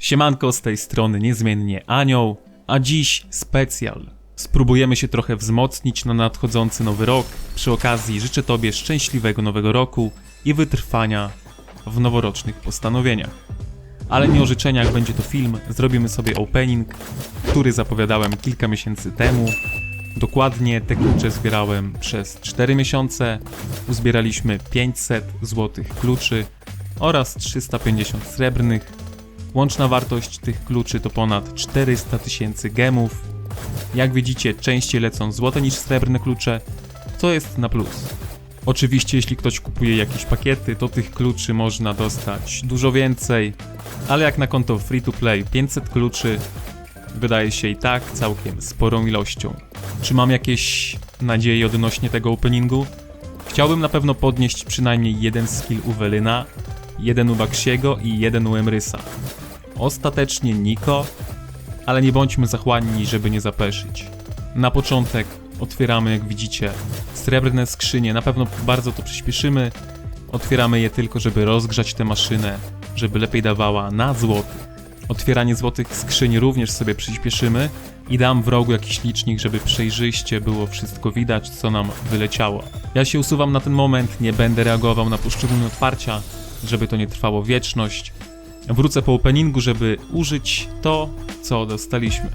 Siemanko z tej strony niezmiennie Anioł, a dziś specjal. Spróbujemy się trochę wzmocnić na nadchodzący nowy rok. Przy okazji życzę Tobie szczęśliwego nowego roku i wytrwania w noworocznych postanowieniach. Ale nie o życzeniach będzie to film, zrobimy sobie opening, który zapowiadałem kilka miesięcy temu. Dokładnie te klucze zbierałem przez 4 miesiące. Uzbieraliśmy 500 złotych kluczy oraz 350 srebrnych. Łączna wartość tych kluczy to ponad 400 tysięcy gemów. Jak widzicie, częściej lecą złote niż srebrne klucze, co jest na plus. Oczywiście, jeśli ktoś kupuje jakieś pakiety, to tych kluczy można dostać dużo więcej, ale jak na konto free to play 500 kluczy wydaje się i tak całkiem sporą ilością. Czy mam jakieś nadzieje odnośnie tego openingu? Chciałbym na pewno podnieść przynajmniej jeden skill u Welyna, jeden u Baksiego i jeden u Emrysa. Ostatecznie Niko, ale nie bądźmy zachłanni, żeby nie zapeszyć. Na początek otwieramy, jak widzicie, srebrne skrzynie. Na pewno bardzo to przyspieszymy. Otwieramy je tylko, żeby rozgrzać tę maszynę, żeby lepiej dawała na złoty. Otwieranie złotych skrzyń również sobie przyspieszymy i dam w rogu jakiś licznik, żeby przejrzyście było wszystko widać, co nam wyleciało. Ja się usuwam na ten moment, nie będę reagował na poszczególne otwarcia, żeby to nie trwało wieczność. Wrócę po openingu, żeby użyć to, co dostaliśmy.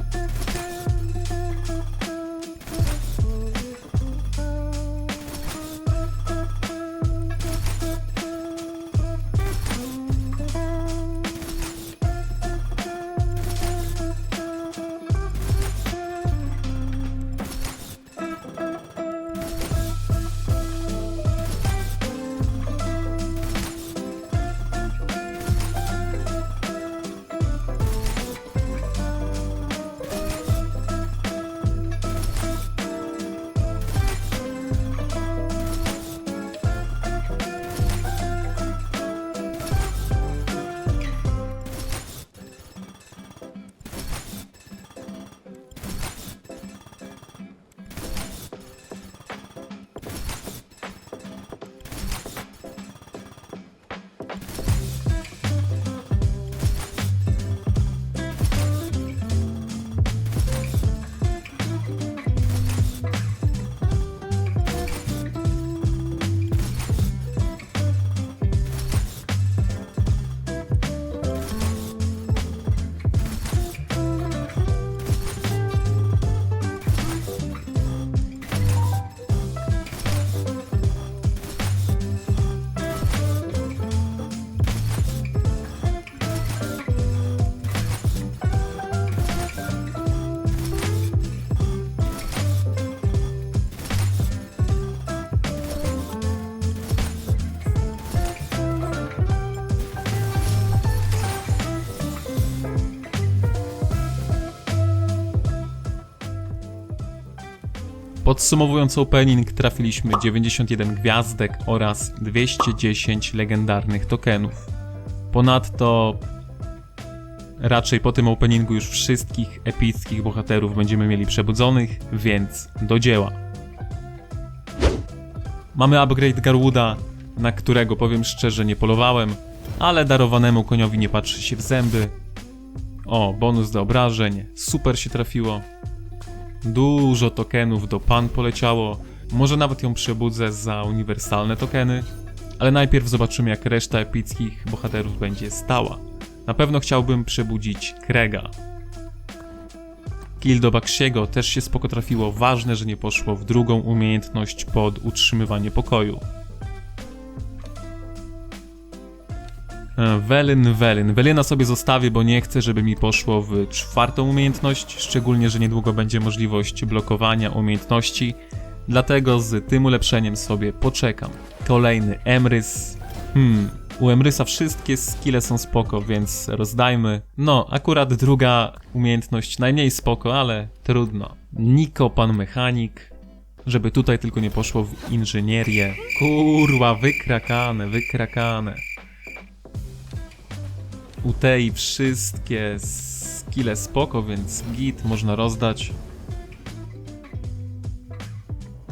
Podsumowując opening, trafiliśmy 91 gwiazdek oraz 210 legendarnych tokenów. Ponadto raczej po tym openingu już wszystkich epickich bohaterów będziemy mieli przebudzonych, więc do dzieła. Mamy upgrade Garwooda, na którego powiem szczerze nie polowałem, ale darowanemu koniowi nie patrzy się w zęby. O, bonus do obrażeń, super się trafiło. Dużo tokenów do pan poleciało. Może nawet ją przebudzę za uniwersalne tokeny. Ale najpierw zobaczymy jak reszta epickich bohaterów będzie stała. Na pewno chciałbym przebudzić Krega. Kill do Baksiego też się spoko trafiło. Ważne, że nie poszło w drugą umiejętność pod utrzymywanie pokoju. Welyn, Welyn. Welyna sobie zostawię, bo nie chcę, żeby mi poszło w czwartą umiejętność, szczególnie, że niedługo będzie możliwość blokowania umiejętności, dlatego z tym ulepszeniem sobie poczekam. Kolejny Emrys. Hmm, u Emrysa wszystkie skille są spoko, więc rozdajmy. No, akurat druga umiejętność najmniej spoko, ale trudno. Niko, pan mechanik. Żeby tutaj tylko nie poszło w inżynierię. Kurwa, wykrakane, wykrakane u tej wszystkie skille spoko, więc git można rozdać.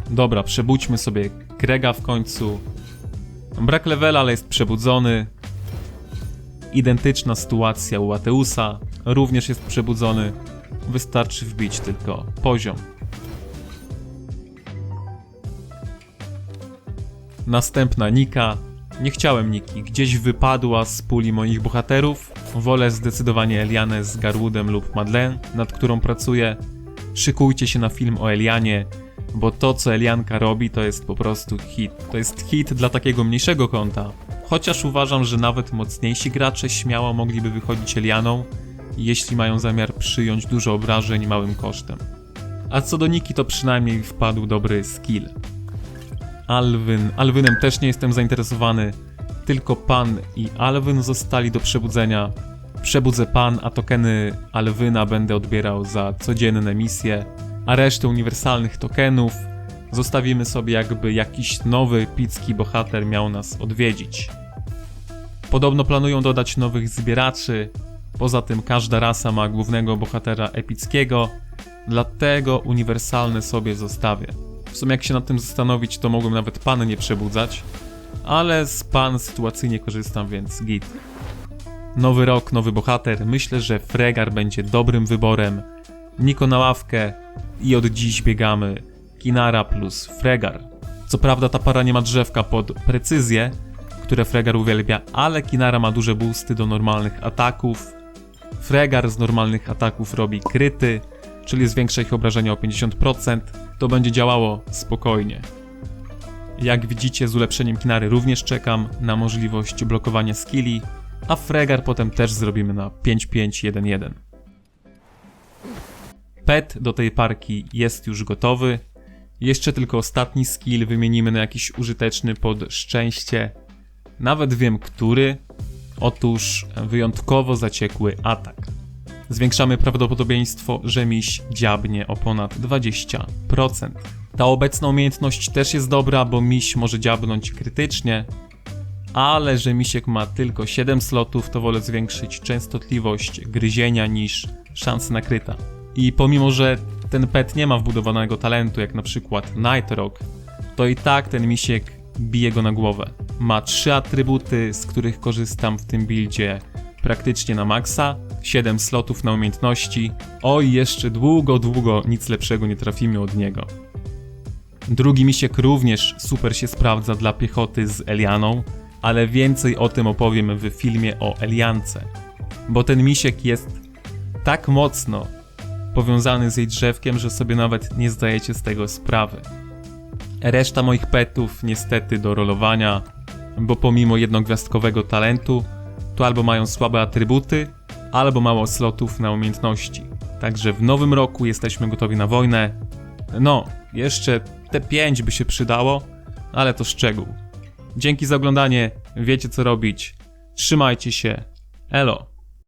Dobra, przebudźmy sobie Krega w końcu. Brak levela, ale jest przebudzony. identyczna sytuacja u Ateusa, również jest przebudzony. Wystarczy wbić tylko poziom. Następna Nika. Nie chciałem Niki, gdzieś wypadła z puli moich bohaterów. Wolę zdecydowanie Elianę z Garwoodem lub Madeleine, nad którą pracuję. Szykujcie się na film o Elianie, bo to co Elianka robi to jest po prostu hit. To jest hit dla takiego mniejszego konta. Chociaż uważam, że nawet mocniejsi gracze śmiało mogliby wychodzić Elianą, jeśli mają zamiar przyjąć dużo obrażeń małym kosztem. A co do Niki, to przynajmniej wpadł dobry skill. Alwyn. Alwynem też nie jestem zainteresowany. Tylko Pan i Alwyn zostali do przebudzenia. Przebudzę Pan, a tokeny Alwyna będę odbierał za codzienne misje, a resztę uniwersalnych tokenów zostawimy sobie jakby jakiś nowy epicki bohater miał nas odwiedzić. Podobno planują dodać nowych zbieraczy, poza tym każda rasa ma głównego bohatera epickiego, dlatego uniwersalne sobie zostawię. W sumie jak się nad tym zastanowić, to mogłem nawet pan nie przebudzać, ale z pan sytuacyjnie korzystam, więc git. Nowy rok, nowy bohater. Myślę, że Fregar będzie dobrym wyborem. Niko na ławkę i od dziś biegamy Kinara plus Fregar. Co prawda ta para nie ma drzewka pod precyzję, które Fregar uwielbia, ale Kinara ma duże boosty do normalnych ataków. Fregar z normalnych ataków robi kryty, czyli zwiększa ich obrażenia o 50%. To będzie działało spokojnie. Jak widzicie, z ulepszeniem Kinary również czekam na możliwość blokowania skilli, a Fregar potem też zrobimy na 5-5-1-1. Pet do tej parki jest już gotowy. Jeszcze tylko ostatni skill wymienimy na jakiś użyteczny pod szczęście. Nawet wiem który. Otóż wyjątkowo zaciekły atak. Zwiększamy prawdopodobieństwo, że miś dziabnie o ponad 20%. Ta obecna umiejętność też jest dobra, bo miś może dziabnąć krytycznie, ale że misiek ma tylko 7 slotów, to wolę zwiększyć częstotliwość gryzienia niż szanse na kryta. I pomimo, że ten pet nie ma wbudowanego talentu, jak na przykład Night Rock, to i tak ten misiek bije go na głowę. Ma trzy atrybuty, z których korzystam w tym buildzie praktycznie na maksa, 7 slotów na umiejętności. Oj, jeszcze długo, długo nic lepszego nie trafimy od niego. Drugi misiek również super się sprawdza dla piechoty z Elianą, ale więcej o tym opowiem w filmie o Eliance. Bo ten misiek jest tak mocno powiązany z jej drzewkiem, że sobie nawet nie zdajecie z tego sprawy. Reszta moich petów niestety do rolowania, bo pomimo jednogwiazdkowego talentu, to albo mają słabe atrybuty, albo mało slotów na umiejętności. Także w nowym roku jesteśmy gotowi na wojnę. No, jeszcze te 5 by się przydało, ale to szczegół. Dzięki za oglądanie, wiecie co robić. Trzymajcie się. Elo.